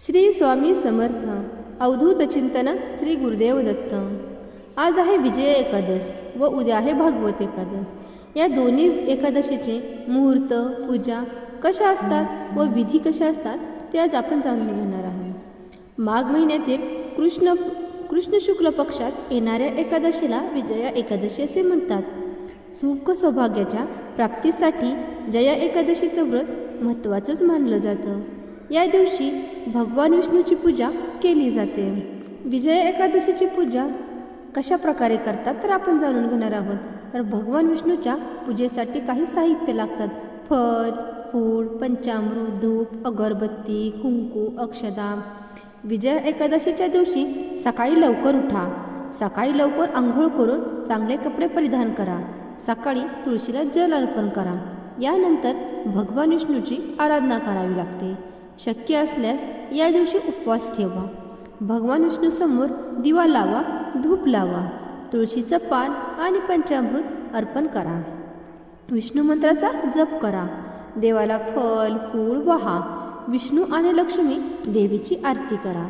श्री स्वामी समर्थ अवधूत चिंतन श्री गुरुदेव दत्त. आज आहे विजय एकादश व उद्या आहे भागवत एकादश. या दोन्ही एकादशीचे मुहूर्त पूजा कशा असतात व विधी कशा असतात ते आज आपण जाणून घेणार आहोत. माघ महिन्यातील कृष्ण कृष्ण शुक्ल पक्षात येणाऱ्या एकादशीला विजया एकादशी असे म्हणतात. सुख सौभाग्याच्या प्राप्तीसाठी जया एकादशीचं व्रत महत्त्वाचंच मानलं जातं. या दिवशी भगवान विष्णूची पूजा केली जाते. विजय एकादशीची पूजा कशा प्रकारे करतात तर आपण जाणून घेणार आहोत. तर भगवान विष्णूच्या पूजेसाठी काही साहित्य लागतात. फळ फूल पंचामृत धूप अगरबत्ती कुंकू अक्षदा. विजय एकादशीच्या दिवशी सकाळी लवकर उठा. सकाळी लवकर आंघोळ करून चांगले कपडे परिधान करा. सकाळी तुळशीला जल अर्पण करा. यानंतर भगवान विष्णूची आराधना करावी लागते. शक्य असल्यास या दिवशी उपवास ठेवा. भगवान विष्णूसमोर दिवा लावा धूप लावा तुळशीचं पान आणि पंचामृत अर्पण करा. विष्णू मंत्राचा जप करा. देवाला फल फूल वाहा विष्णू आणि लक्ष्मी देवीची आरती करा.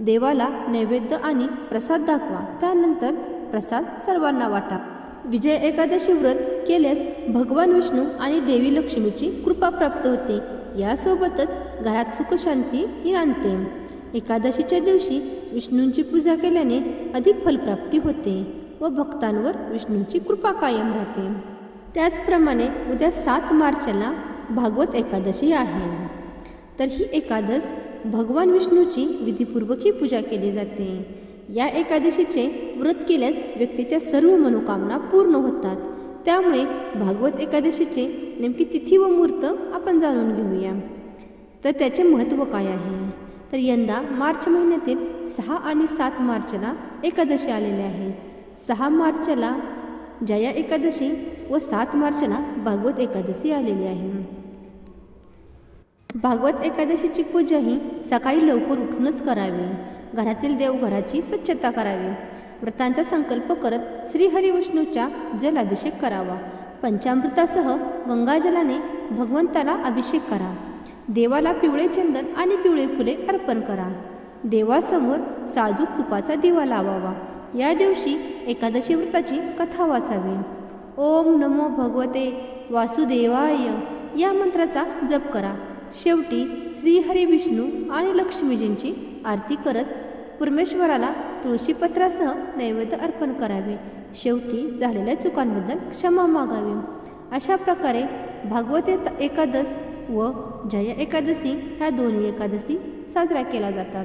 देवाला नैवेद्य आणि प्रसाद दाखवा. त्यानंतर प्रसाद सर्वांना वाटा. विजय एकादशी व्रत केल्यास भगवान विष्णू आणि देवी लक्ष्मीची कृपा प्राप्त होते. यासोबतच घरात सुखशांती ही आणते. एकादशीच्या दिवशी विष्णूंची पूजा केल्याने अधिक फलप्राप्ती होते व भक्तांवर विष्णूंची कृपा कायम राहते. त्याचप्रमाणे उद्या सात मार्चला भागवत एकादशी आहे. तर ही एकादश भगवान विष्णूची विधीपूर्वक पूजा केली जाते. या एकादशीचे व्रत केल्यास व्यक्तीच्या सर्व मनोकामना पूर्ण होतात. त्यामुळे भागवत एकादशीचे नेमकी तिथी व मुहूर्त आपण जाणून घेऊया. तर त्याचे महत्त्व काय आहे? तर यंदा मार्च महिन्यातील सहा आणि सात मार्चला एकादशी आलेल्या आहेत सहा मार्चला जया एकादशी व सात मार्चला भागवत एकादशी आलेली आहे. भागवत एकादशीची पूजा ही सकाळी लवकर उठूनच करावी. घरातील देवघराची स्वच्छता करावी. व्रतांचा संकल्प करत श्रीहरिविष्णूच्या जल अभिषेक करावा. पंचामृतासह गंगाजलाने भगवंताला अभिषेक करा. देवाला पिवळे चंदन आणि पिवळे फुले अर्पण करा. देवासमोर साजूक तुपाचा दिवा लावावा. या दिवशी एकादशी व्रताची कथा वाचावी. ओम नमो भगवते वासुदेवाय. या मंत्राचा जप करा. शेवटी श्रीहरी विष्णू आणि लक्ष्मीजींची आरती करत परमेश्वराला तुळशीपत्रासह नैवेद्य अर्पण करावे. शेवटी झालेल्या चुकांबद्दल क्षमा मागावी. अशा प्रकारे भागवत एकादश व जया एकादशी ह्या दोन्ही एकादशी साजऱ्या केल्या जातात.